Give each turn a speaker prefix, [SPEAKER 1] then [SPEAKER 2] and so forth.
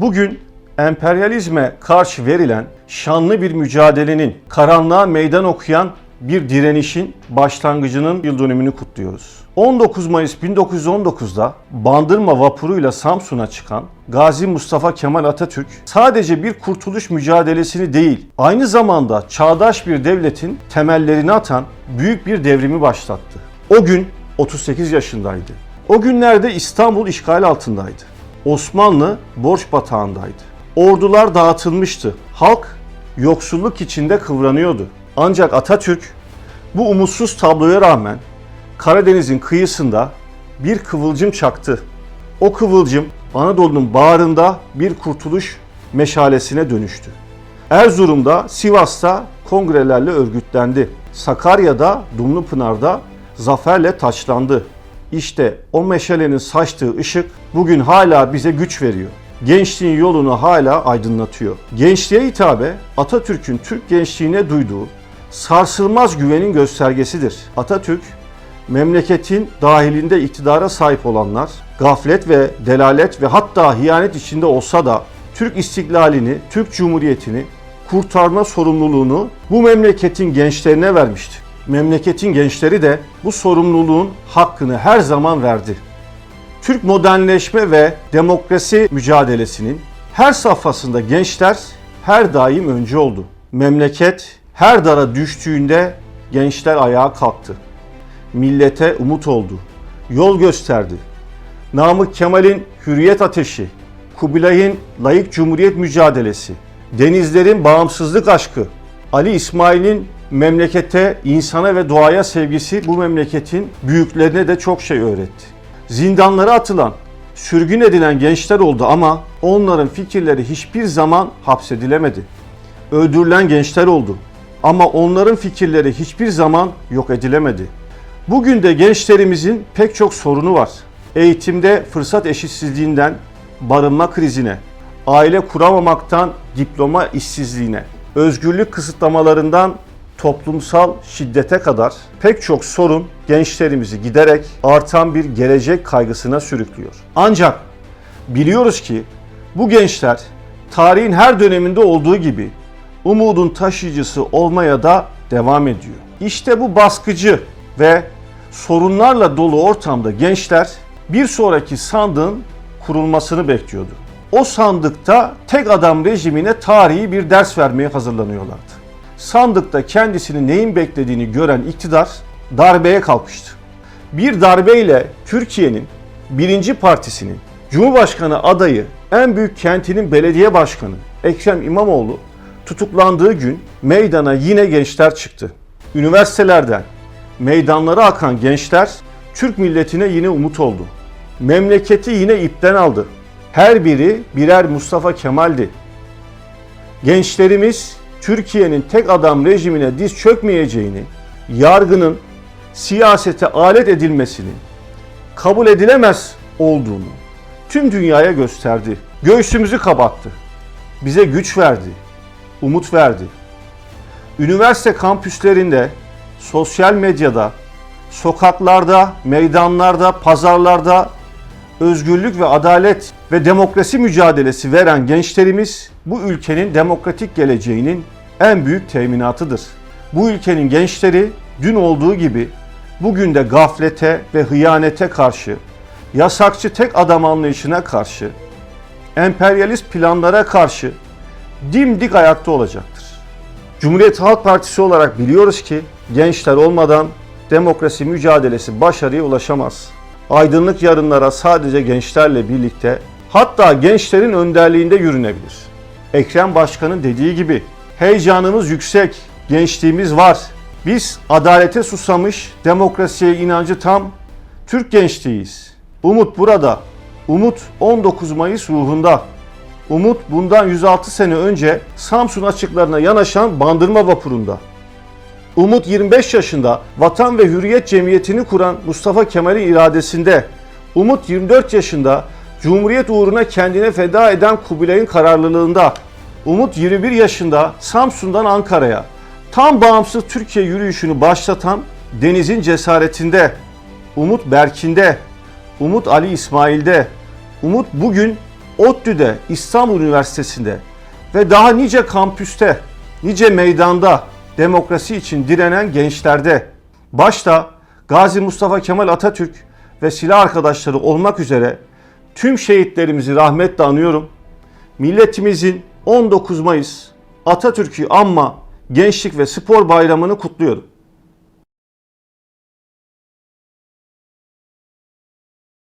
[SPEAKER 1] Bugün emperyalizme karşı verilen şanlı bir mücadelenin, karanlığa meydan okuyan bir direnişin başlangıcının yıl dönümünü kutluyoruz. 19 Mayıs 1919'da Bandırma vapuruyla Samsun'a çıkan Gazi Mustafa Kemal Atatürk sadece bir kurtuluş mücadelesini değil, aynı zamanda çağdaş bir devletin temellerini atan büyük bir devrimi başlattı. O gün 38 yaşındaydı. O günlerde İstanbul işgal altındaydı. Osmanlı borç batağındaydı. Ordular dağıtılmıştı. Halk yoksulluk içinde kıvranıyordu. Ancak Atatürk bu umutsuz tabloya rağmen Karadeniz'in kıyısında bir kıvılcım çaktı. O kıvılcım Anadolu'nun bağrında bir kurtuluş meşalesine dönüştü. Erzurum'da, Sivas'ta kongrelerle örgütlendi. Sakarya'da, Dumlupınar'da zaferle taçlandı. İşte o meşalenin saçtığı ışık bugün hala bize güç veriyor. Gençliğin yolunu hala aydınlatıyor. Gençliğe hitabe Atatürk'ün Türk gençliğine duyduğu sarsılmaz güvenin göstergesidir. Atatürk memleketin dahilinde iktidara sahip olanlar gaflet ve delalet ve hatta hiyanet içinde olsa da Türk istiklalini, Türk Cumhuriyeti'ni kurtarma sorumluluğunu bu memleketin gençlerine vermişti. Memleketin gençleri de bu sorumluluğun hakkını her zaman verdi. Türk modernleşme ve demokrasi mücadelesinin her safhasında gençler her daim önce oldu. Memleket her dara düştüğünde gençler ayağa kalktı. Millete umut oldu. Yol gösterdi. Namık Kemal'in hürriyet ateşi, Kubilay'ın layık cumhuriyet mücadelesi, denizlerin bağımsızlık aşkı, Ali İsmail'in memlekete, insana ve doğaya sevgisi bu memleketin büyüklerine de çok şey öğretti. Zindanlara atılan, sürgün edilen gençler oldu ama onların fikirleri hiçbir zaman hapsedilemedi. Öldürülen gençler oldu ama onların fikirleri hiçbir zaman yok edilemedi. Bugün de gençlerimizin pek çok sorunu var. Eğitimde fırsat eşitsizliğinden barınma krizine, aile kuramamaktan diploma işsizliğine, özgürlük kısıtlamalarından toplumsal şiddete kadar pek çok sorun gençlerimizi giderek artan bir gelecek kaygısına sürüklüyor. Ancak biliyoruz ki bu gençler tarihin her döneminde olduğu gibi umudun taşıyıcısı olmaya da devam ediyor. İşte bu baskıcı ve sorunlarla dolu ortamda gençler bir sonraki sandığın kurulmasını bekliyordu. O sandıkta tek adam rejimine tarihi bir ders vermeye hazırlanıyorlardı. Sandıkta kendisini neyin beklediğini gören iktidar darbeye kalkıştı. Bir darbeyle Türkiye'nin birinci partisinin Cumhurbaşkanı adayı en büyük kentinin belediye başkanı Ekrem İmamoğlu tutuklandığı gün meydana yine gençler çıktı. Üniversitelerden meydanlara akan gençler Türk milletine yine umut oldu. Memleketi yine ipten aldı. Her biri birer Mustafa Kemal'di. Gençlerimiz Türkiye'nin tek adam rejimine diz çökmeyeceğini, yargının siyasete alet edilmesini kabul edilemez olduğunu tüm dünyaya gösterdi. Göğsümüzü kabattı. Bize güç verdi, umut verdi. Üniversite kampüslerinde, sosyal medyada, sokaklarda, meydanlarda, pazarlarda özgürlük ve adalet ve demokrasi mücadelesi veren gençlerimiz bu ülkenin demokratik geleceğinin en büyük teminatıdır. Bu ülkenin gençleri dün olduğu gibi bugün de gaflete ve hıyanete karşı, yasakçı tek adam anlayışına karşı, emperyalist planlara karşı dimdik ayakta olacaktır. Cumhuriyet Halk Partisi olarak biliyoruz ki gençler olmadan demokrasi mücadelesi başarıya ulaşamaz. Aydınlık yarınlara sadece gençlerle birlikte hatta gençlerin önderliğinde yürünebilir. Ekrem Başkan'ın dediği gibi heyecanımız yüksek, gençliğimiz var. Biz adalete susamış, demokrasiye inancı tam Türk gençliğiyiz. Umut burada. Umut 19 Mayıs ruhunda. Umut bundan 106 sene önce Samsun açıklarına yanaşan bandırma vapurunda. Umut 25 yaşında Vatan ve Hürriyet Cemiyeti'ni kuran Mustafa Kemal'in iradesinde. Umut 24 yaşında Cumhuriyet uğruna kendine feda eden Kubilay'ın kararlılığında. Umut 21 yaşında Samsun'dan Ankara'ya tam bağımsız Türkiye yürüyüşünü başlatan Deniz'in cesaretinde. Umut Berkin'de. Umut Ali İsmail'de. Umut bugün ODTÜ'de, İstanbul Üniversitesi'nde ve daha nice kampüste, nice meydanda demokrasi için direnen gençlerde, başta Gazi Mustafa Kemal Atatürk ve silah arkadaşları olmak üzere tüm şehitlerimizi rahmetle anıyorum. Milletimizin 19 Mayıs Atatürk'ü anma Gençlik ve Spor Bayramı'nı kutluyorum.